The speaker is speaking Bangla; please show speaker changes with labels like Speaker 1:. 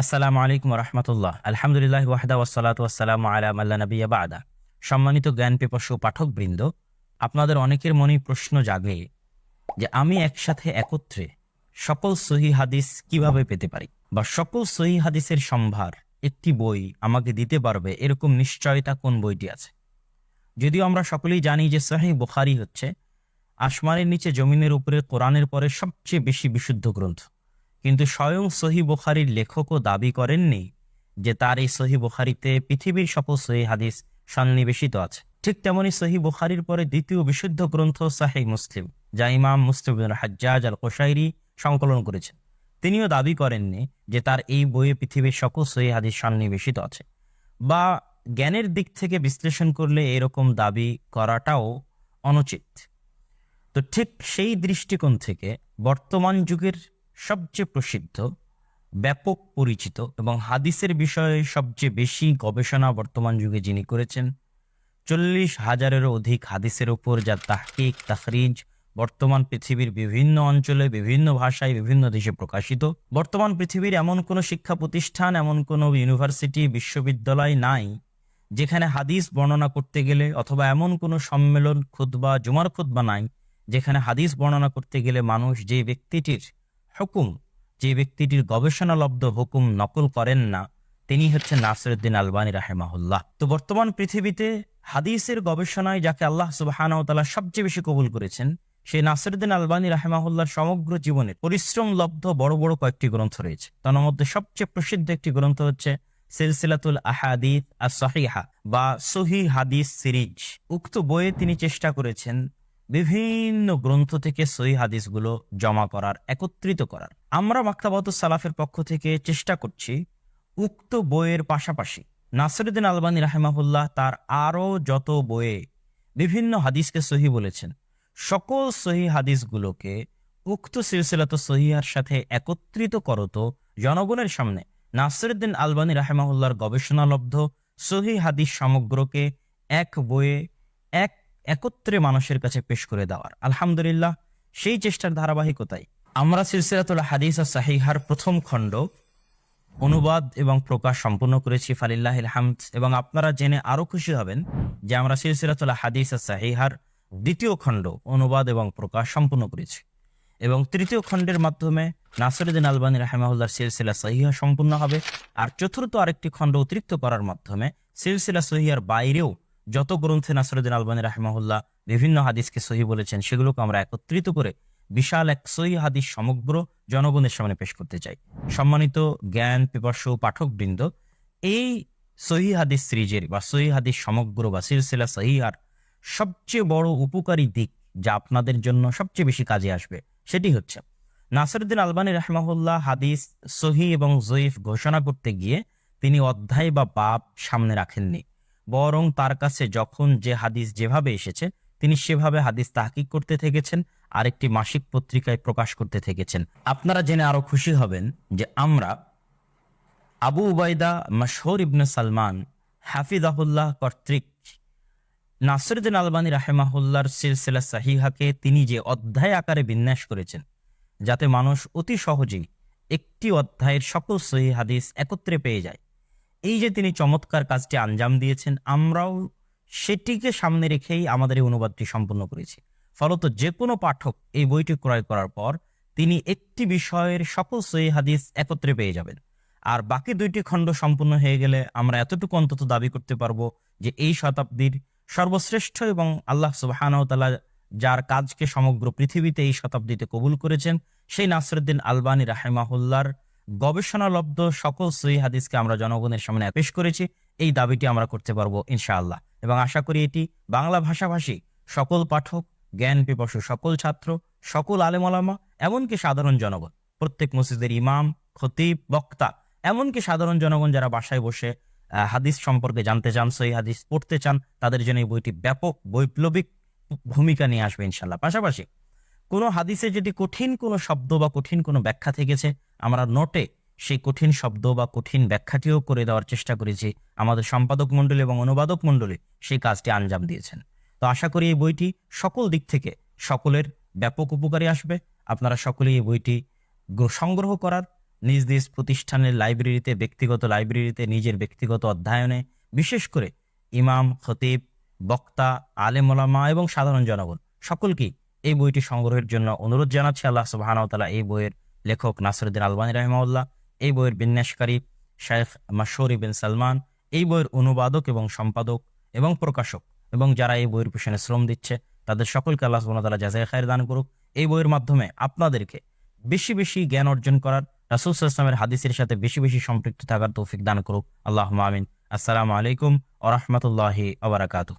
Speaker 1: আসসালামু আলাইকুম রহমতুল্লাহ। আলহামদুলিল্লাহ ওয়াহদা ওয়াসালাত ওয়াসালাম আলা মাল্লা নবিয়া বাদা। সম্মানিত জ্ঞান পিপাসু পাঠকবৃন্দ, আপনাদের অনেকের মনেই প্রশ্ন জাগে যে আমি একসাথে একত্রে সকল সহি হাদিস কীভাবে পেতে পারি? বা সকল সহি হাদিসের সম্ভার, একটি বই আমাকে দিতে পারবে? এরকম নিশ্চয়তা কোন বইটি আছে? যদিও আমরা সকলেই জানি যে সহি বুখারি হচ্ছে, আসমানের নিচে জমিনের উপরে, কোরআনের পরে সবচেয়ে বেশি বিশুদ্ধ গ্রন্থ। কিন্তু স্বয়ং সহি বুখারির লেখকও দাবি করেননি যে তার এই সহি বুখারিতে পৃথিবীর সকল সহি হাদিস সন্নিবেশিত আছে। ঠিক তেমনি সহি বুখারির পরে দ্বিতীয় বিশুদ্ধ গ্রন্থ সাহি মুসলিম, যা ইমাম মুসলিম হাজ্জাজ আল কোশাইরি সংকলন করেছেন। তিনিও দাবি করেননি যে তার এই বইয়ে পৃথিবীর সকল সহি হাদিস সন্নিবেশিত আছে। বা জ্ঞানের দিক থেকে বিশ্লেষণ করলে এরকম দাবি করাটাও অনুচিত। তো ঠিক সেই দৃষ্টিকোণ থেকে বর্তমান যুগের সবচেয়ে প্রসিদ্ধ, ব্যাপক পরিচিত এবং হাদিসের বিষয়ে সবচেয়ে বেশি গবেষণা বর্তমান যুগে যিনি করেছেন, চল্লিশ হাজারেরও অধিক হাদিসের উপর যার তাহকিক, তাখরিজ বর্তমান পৃথিবীর বিভিন্ন অঞ্চলে, বিভিন্ন ভাষায়, বিভিন্ন দেশে প্রকাশিত। বর্তমান পৃথিবীর এমন কোনো শিক্ষা প্রতিষ্ঠান, এমন কোনো ইউনিভার্সিটি, বিশ্ববিদ্যালয় নাই, যেখানে হাদিস বর্ণনা করতে গেলে অথবা এমন কোনো সম্মেলন, খুতবা, জুমার খুতবা নাই, যেখানে হাদিস বর্ণনা করতে গেলে মানুষ যে ব্যক্তিটির হুকুম, যে ব্যক্তিটির গবেষণালব্ধ হুকুম নকল করেন না, তিনি হচ্ছেন নাসরুদ্দিন আলবানী রাহেমাহুল্লাহ। তো বর্তমান পৃথিবীতে হাদিসের গবেষণায় যাকে আল্লাহ সুবাহানতালা সবচেয়ে বেশি কবুল করেছেন, সেই নাসরুদ্দিন আলবানী রাহেমাহুল্লার সমগ্র জীবনে পরিশ্রম লব্ধ বড় বড় কয়েকটি গ্রন্থ রয়েছে। তার মধ্যে সবচেয়ে প্রসিদ্ধ একটি গ্রন্থ হচ্ছে সিলসিলাতুল আহাদিস আর সহিহা বা সহি হাদিস সিরিজ। উক্ত বইয়ে তিনি চেষ্টা করেছেন বিভিন্ন গ্রন্থ থেকে সহি হাদিসগুলো জমা করার, একত্রিত করার। আমরা মাক্তাবাত সালাফের পক্ষ থেকে চেষ্টা করছি উক্ত বইয়ের পাশাপাশি। নাসরুদ্দিন আলবানী রাহেমাহুল্লাহ তার আরও যত বইয়ে বিভিন্ন হাদিসকে সহি বলেছেন, সকল সহি হাদিসগুলোকে উক্ত সিলসিলাত সহিহার সাথে একত্রিত করত জনগণের সামনে। নাসরুদ্দিন আলবানী রাহেমাহুল্লার গবেষণালব্ধ সহি হাদিস সমগ্রকে এক বইয়ে, এক একত্রে মানুষের কাছে পেশ করে দেওয়ার। আলহামদুলিল্লাহ, সেই চেষ্টার ধারাবাহিকতায় আমরা সিলসিলাতুল হাদিস সাহিহার প্রথম খণ্ড, অনুবাদ এবং প্রকাশ সম্পূর্ণ করেছি ফালিল্লাহ হামদ। এবং আপনারা জেনে আরও খুশি হবেন যে আমরা সিলসিলাতুল হাদিস সাহিহার দ্বিতীয় খণ্ড, অনুবাদ এবং প্রকাশ সম্পূর্ণ করেছি। এবং তৃতীয় খণ্ডের মাধ্যমে নাসরুদ্দিন আলবানী রাহেমাহুল্লার সিলসিলা সহিহা সম্পূর্ণ হবে। আর চতুর্থ আরেকটি খণ্ড অতিরিক্ত করার মাধ্যমে সিলসিলা সহিয়ার বাইরেও যত গ্রন্থে নাসরুদ্দিন আলবানী রাহেমাহুল্লাহ বিভিন্ন হাদিসকে সহি বলেছেন, সেগুলোকে আমরা একত্রিত করে বিশাল এক সহি হাদিস সমগ্র জনগণের সামনে পেশ করতে চাই। সম্মানিত জ্ঞান পিপাসু পাঠকবৃন্দ, এই সহি হাদিস সিরিজের বা সহি হাদিস সমগ্র বা সিলসিলা সহিহার সবচেয়ে বড় উপকারী দিক যা আপনাদের জন্য সবচেয়ে বেশি কাজে আসবে, সেটি হচ্ছে নাসরুদ্দিন আলবানী রহমাহুল্লাহ হাদিস সহি এবং জয়ীফ ঘোষণা করতে গিয়ে তিনি অধ্যায় বা বাপ সামনে রাখেননি। বরং তার কাছে যখন যে হাদিস যেভাবে এসেছে, তিনি সেভাবে হাদিস তাহকিক করতে থেকেছেন, আরেকটি মাসিক পত্রিকায় প্রকাশ করতে থেকেছেন। আপনারা জেনে আরও খুশি হবেন যে আমরা আবু উবাইদা মশহর ইবনে সালমান হাফিজাহুল্লাহ কর্তৃক নাসরুদ্দিন আলবানী রাহেমাহুল্লার সিলসিলা সাহিহাকে তিনি যে অধ্যায় আকারে বিন্যাস করেছেন, যাতে মানুষ অতি সহজেই একটি অধ্যায়ের সকল সহি হাদিস একত্রে পেয়ে যায়। এই যে তিনি চমৎকার কাজটি আঞ্জাম দিয়েছেন, আমরাও সেটিকে সামনে রেখেই আমাদের এই অনুবাদটি সম্পূর্ণ করেছি। ফলত যে কোনো পাঠক এই বইটি ক্রয় করার পর তিনি একটি বিষয়ের সকল সহি হাদিস একত্রে পেয়ে যাবেন। আর বাকি দুইটি খণ্ড সম্পূর্ণ হয়ে গেলে আমরা এতটুকু অন্তত দাবি করতে পারব যে এই শতাব্দীর সর্বশ্রেষ্ঠ এবং আল্লাহ সুবাহানতালা যার কাজকে সমগ্র পৃথিবীতে এই শতাব্দীতে কবুল করেছেন, সেই নাসরুদ্দিন আলবানী রাহেমাহুল্লার গবেষণালব্ধ সকল সহি হাদিসকে আমরা জনগণের সামনে পেশ করেছি, এই দাবিটি আমরা করতে পারব ইনশাআল্লাহ। এবং আশা করি এটি বাংলা ভাষাভাষী, সকল পাঠক, জ্ঞান পিপাসু সকল ছাত্র, সকল আলেমলামা এমনকি সাধারণ জনগণ, প্রত্যেক মসজিদের ইমাম, খতিব, বক্তা, এমনকি সাধারণ জনগণ যারা বাসায় বসে হাদিস সম্পর্কে জানতে চান, সহি হাদিস পড়তে চান, তাদের জন্য এই বইটি ব্যাপক বৈপ্লবিক ভূমিকা নিয়ে আসবে ইনশাল্লাহ পাশাপাশি কোনো হাদিসে যদি কঠিন কোনো শব্দ বা কঠিন কোনো ব্যাখ্যা থেকেছে আমরা নোটে সেই কঠিন শব্দ বা কঠিন ব্যাখ্যাটিও করে দেওয়ার চেষ্টা করেছি আমাদের সম্পাদক মণ্ডলী এবং অনুবাদক মণ্ডলী সেই কাজটি আঞ্জাম দিয়েছেন। তো আশা করি এই বইটি সকল দিক থেকে সকলের ব্যাপক উপকারী আসবে। আপনারা সকলেই এই বইটি সংগ্রহ করার, নিজ নিজ প্রতিষ্ঠানের লাইব্রেরিতে, ব্যক্তিগত লাইব্রেরিতে, নিজের ব্যক্তিগত অধ্যয়নে, বিশেষ করে ইমাম, খতিব, বক্তা, আলেম ওলামা এবং সাধারণ জনগণ, সকলকেই এই বইটি সংগ্রহের জন্য অনুরোধ জানাচ্ছি। আল্লাহ সুবাহানতালা এই বইয়ের লেখক নাসরুদ্দিন আলবানী রহমাউল্লাহ এই বইয়ের বিন্যাসকারী শেখ মাসুরি বিন সালমান, এই বইয়ের অনুবাদক এবং সম্পাদক এবং প্রকাশক এবং যারা এই বইয়ের পিছনে শ্রম দিচ্ছে, তাদের সকলকে আল্লাহ সুবাহতাল্লাহ জাজাই খায়ের দান করুক। এই বইয়ের মাধ্যমে আপনাদেরকে বেশি বেশি জ্ঞান অর্জন করার, রাসুল ইসলামের হাদিসের সাথে বেশি বেশি সম্পৃক্ত থাকার তৌফিক দান করুক। আল্লাহ আমিন। আসসালামু আলাইকুম ওরহমতুল্লাহি আবরাকাতুহ